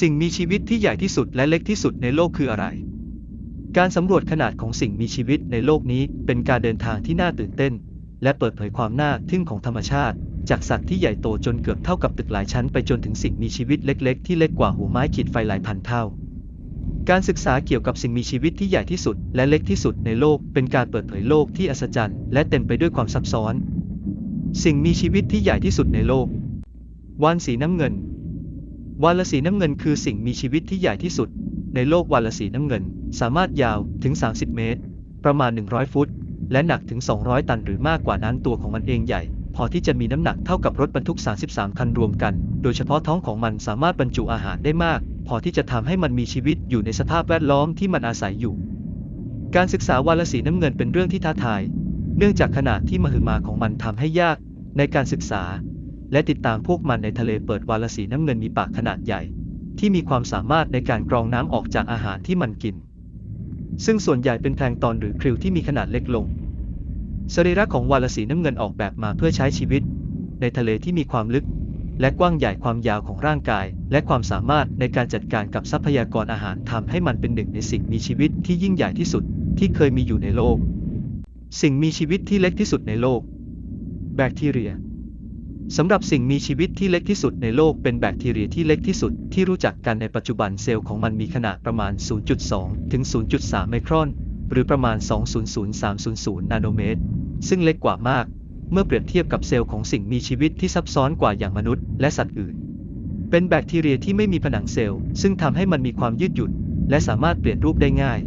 สิ่งมีชีวิตที่ใหญ่ที่สุดและเล็กที่สุดในโลกคืออะไร การสำรวจขนาดของสิ่งมีชีวิตในโลกนี้เป็นการเดินทางที่น่าตื่นเต้น และเปิดเผยความน่าทึ่งของธรรมชาติ จากสัตว์ที่ใหญ่โตจนเกือบเท่ากับตึกหลายชั้นไปจนถึงสิ่งมีชีวิตเล็ก ๆ ที่เล็กกว่าหัวไม้ขีดไฟหลายพันเท่า การศึกษาเกี่ยวกับสิ่งมีชีวิตที่ใหญ่ที่สุด และเล็กที่สุดในโลก เป็นการเปิดเผยโลกที่อัศจรรย์และเต็มไปด้วยความซับซ้อน สิ่งมีชีวิตที่ใหญ่ที่สุดในโลกวานสีน้ำเงิน วาฬสีน้ำเงินคือสิ่งมีชีวิตที่ใหญ่ที่สุด ในโลกวาฬสีน้ำเงิน สามารถยาวถึง 30 เมตร ประมาณ 100 ฟุต และหนักถึง 200 ตันหรือมากกว่านั้นตัวของมันเองใหญ่ พอที่จะมีน้ำหนักเท่ากับรถบรรทุก 33 คันรวมกัน โดยเฉพาะท้องของมันสามารถบรรจุอาหารได้มาก พอที่จะทำให้มันมีชีวิตอยู่ในสภาพแวดล้อมที่มันอาศัยอยู่ การศึกษาวาฬสีน้ำเงินเป็นเรื่องที่ท้าทาย เนื่องจากขนาดที่มหึมาของมันทำให้ยาก ในการศึกษา และติดตามพวกมันในทะเลเปิดวาฬสีน้ำเงินมีปากขนาดใหญ่ ที่มีความสามารถในการกรองน้ำออกจากอาหารที่มันกิน ซึ่งส่วนใหญ่เป็นแพลงตอนหรือคริวที่มีขนาดเล็กลง สรีระของวาฬสีน้ำเงินออกแบบมาเพื่อใช้ชีวิต ในทะเลที่มีความลึก และกว้างใหญ่ความยาวของร่างกาย และความสามารถในการจัดการกับทรัพยากรอาหารทำให้มันเป็นหนึ่งในสิ่งมีชีวิตที่ยิ่งใหญ่ที่สุดที่เคยมีอยู่ในโลก สิ่งมีชีวิตที่เล็กที่สุดในโลก แบคทีเรีย สำหรับสิ่งมีชีวิตที่เล็กที่สุดในโลกเป็นแบคทีเรียที่เล็กที่สุดที่รู้จักกันในปัจจุบันเซลล์ของมันมีขนาดประมาณ 0.2 ถึง 0.3 ไมครอน หรือประมาณ 200-300 นาโนเมตร ซึ่งเล็กกว่ามาก เมื่อเปรียบเทียบกับเซลล์ของสิ่งมีชีวิตที่ซับซ้อนกว่าอย่างมนุษย์และสัตว์อื่น เป็นแบคทีเรียที่ไม่มีผนังเซลล์ ซึ่งทำให้มันมีความยืดหยุ่น และสามารถเปลี่ยนรูปได้ง่าย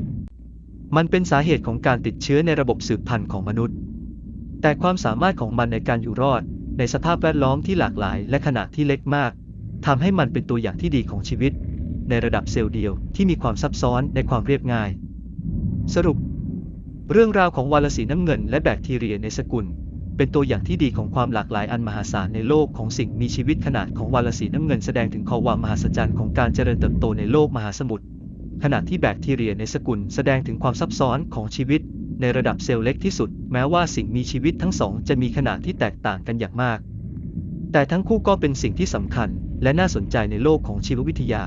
มันเป็นสาเหตุของการติดเชื้อในระบบสืบพันธุ์ของมนุษย์ แต่ความสามารถของมันในการอยู่รอด ในสภาพแวดล้อมที่หลากหลาย และขนาดที่เล็กมากทำให้มันเป็นตัวอย่างที่ดีของชีวิต ในระดับเซลล์เดียวที่มีความซับซ้อนในความเรียบง่าย สรุป เรื่องราวของวาฬสีน้ำเงิน และแบคทีเรียในสกุล เป็นตัวอย่างที่ดีของความหลากหลายอันมหาศาลในโลกของสิ่งมีชีวิตขนาดของวาฬสีน้ำเงินแสดงถึงความมหัศจรรย์ของการเจริญเติบโตในโลกมหาสมุทรขณะที่แบคทีเรียในสกุลแสดงถึงความซับซ้อนของชีวิต ในระดับเซลล์เล็กที่สุด แม้ว่าสิ่งมีชีวิตทั้งสองจะมีขนาดที่แตกต่างกันอย่างมาก แต่ทั้งคู่ก็เป็นสิ่งที่สำคัญ และน่าสนใจในโลกของชีววิทยา